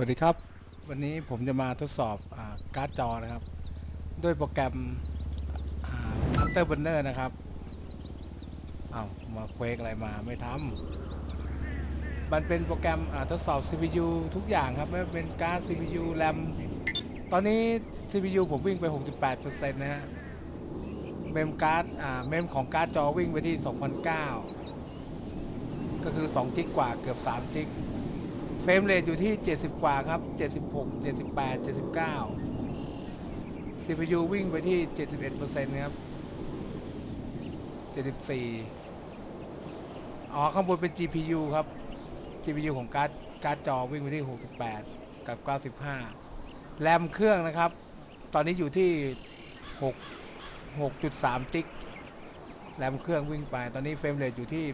วัสดีครับ วันนี้ผมจะมาทดสอบอการ์ดจอนะครับ ด้วยโปรแกรม Afterburner นะครับเอามาเควกอะไรมาไม่ทำมันเป็นโปรแกรมทดสอบ CPU ทุกอย่างครับไม่เป็นการ์ด CPU RAM ตอนนี้ CPU ผมวิ่งไป 68%นะฮะเมมการ์ดเมมของการ์ดจอวิ่งไปที่ 2009 ก็คือ2จิกกว่าเกือบ3จิก รมเรทอยู่ที่ 70 กว่าครับ 76 78 79 CPU วิ่งไปที่ 71%ครับ 74 อ๋อ ข้างบนเป็น GPU ครับ GPU ของการ์ดการ์ดจอวิ่งไปที่ 68 กับ 95 แรมเครื่องนะครับ ตอนนี้อยู่ที่ 6 6.3 จิก แรมเครื่องวิ่งไป ตอนนี้เฟรมเรทอยู่ที่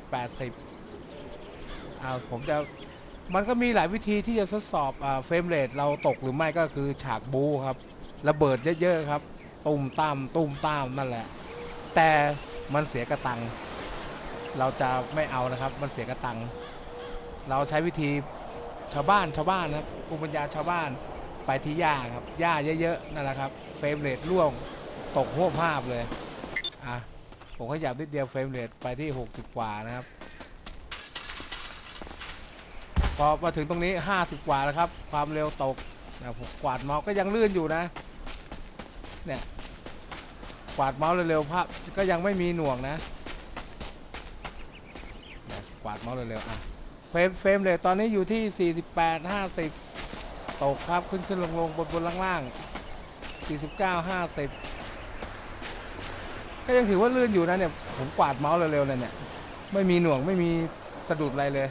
80 อ่าผมจะ มันก็มีหลายวิธีที่จะทดสอบอเฟรมเรทเราตกหรือไม่ก็คือฉากบูครับ ระเบิดเยอะๆครับ ตุ้มตามตุ้มตามนั่นแหละ แต่มันเสียกระตัง เราจะไม่เอานะครับ มันเสียกระตัง เราใช้วิธีชาวบ้านชาวบ้านนะครับภูมิปัญญาชาวบ้านไปที่หญ้าครับหญ้าเยอะๆนั่นแหละครับ เฟรมเรทร่วงตกหัวภาพเลย อะผมขยับนิดเดียวเฟรมเรทไปที่ 60 กว่านะครับ พอมาถึงตรงนี้ 50 กว่าแล้วครับ ความเร็วตกนะผมกวาดเมาส์ก็ยังลื่นอยู่นะ เนี่ย กวาดเมาส์เร็วๆภาพก็ยังไม่มีหน่วงนะเนี่ยกวาดเมาส์เร็วๆอะเฟรมเฟรมเลยตอนนี้อยู่ที่ 48 50 ตกครับขึ้นขึ้นลงลงบนบนล่างล่าง49 50ก็ยังถือว่าลื่นอยู่นะเนี่ย ผมกวาดเมาส์เร็วๆเลยเนี่ย ไม่มีหน่วงไม่มีสะดุดอะไรเลย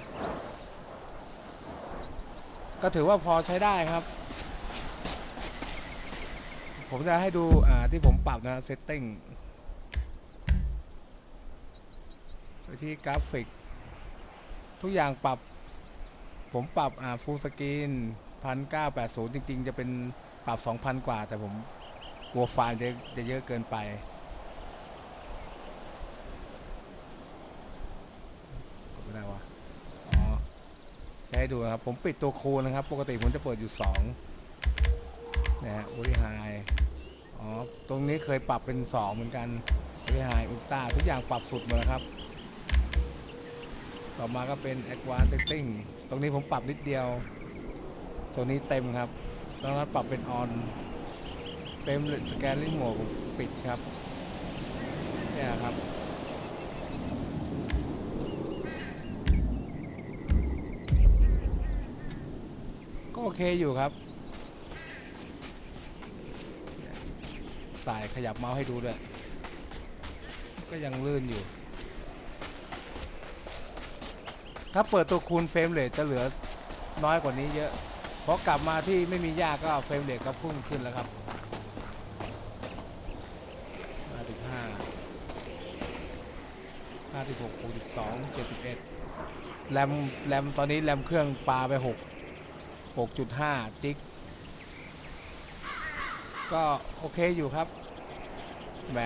ก็ถือว่าพอใช้ได้ครับ ผมจะให้ดูอ่าที่ผมปรับนะเซตติ้งไปที่กราฟิก ทุกอย่างปรับ ผมปรับอ่าฟูลสกรีนพันเก้าแปดศูนย์จริง ๆ จะเป็นปรับสองพันกว่า แต่ผมกลัวไฟล์จะจะเยอะเกินไปกดไม่ได้วะ ใช้ให้ดูนะครับ ผมปิดตัวคูณนะครับ ปกติผมจะเปิดอยู่2นะฮะบริหายอ๋อตรงนี้เคยปรับเป็น 2 เหมือนกันบริหายอุลตราทุกอย่างปรับสุดหมดแล้วครับ ต่อมาก็เป็น Advanced Setting ตรงนี้ผมปรับนิดเดียวตรงนี้เต็มครับตรงนั้นปรับเป็น On เป็นสแกนลิงโหมดผมปิดครับเนี่ยครับ ก็โอเคอยู่ครับ สายขยับเมาส์ให้ดูด้วย ก็ยังลื่นอยู่ ถ้าเปิดตัวคูณเฟรมเรทจะเหลือน้อยกว่านี้เยอะ เพราะกลับมาที่ไม่มียากก็เฟรมเรทก็พุ่งขึ้นแล้วครับมาถึงห้าห้าสิบหกหกสิบสองเจ็ดสิบเอ็ดแรม แรม ตอนนี้ แรม เครื่องปลาไปหก 6.5จิกก็โอเคอยู่ครับ แหม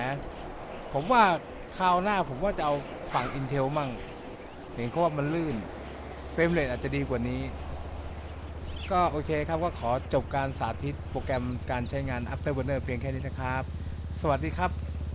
ผมว่าคราวหน้าผมว่าจะเอาฝั่ง Intel มั่ง เห็นเขาว่ามันลื่น เฟรมเรทอาจจะดีกว่านี้ ก็โอเคครับก็ขอจบการสาธิตโปรแกรมการใช้งาน Afterburner เพียงแค่นี้นะครับ สวัสดีครับ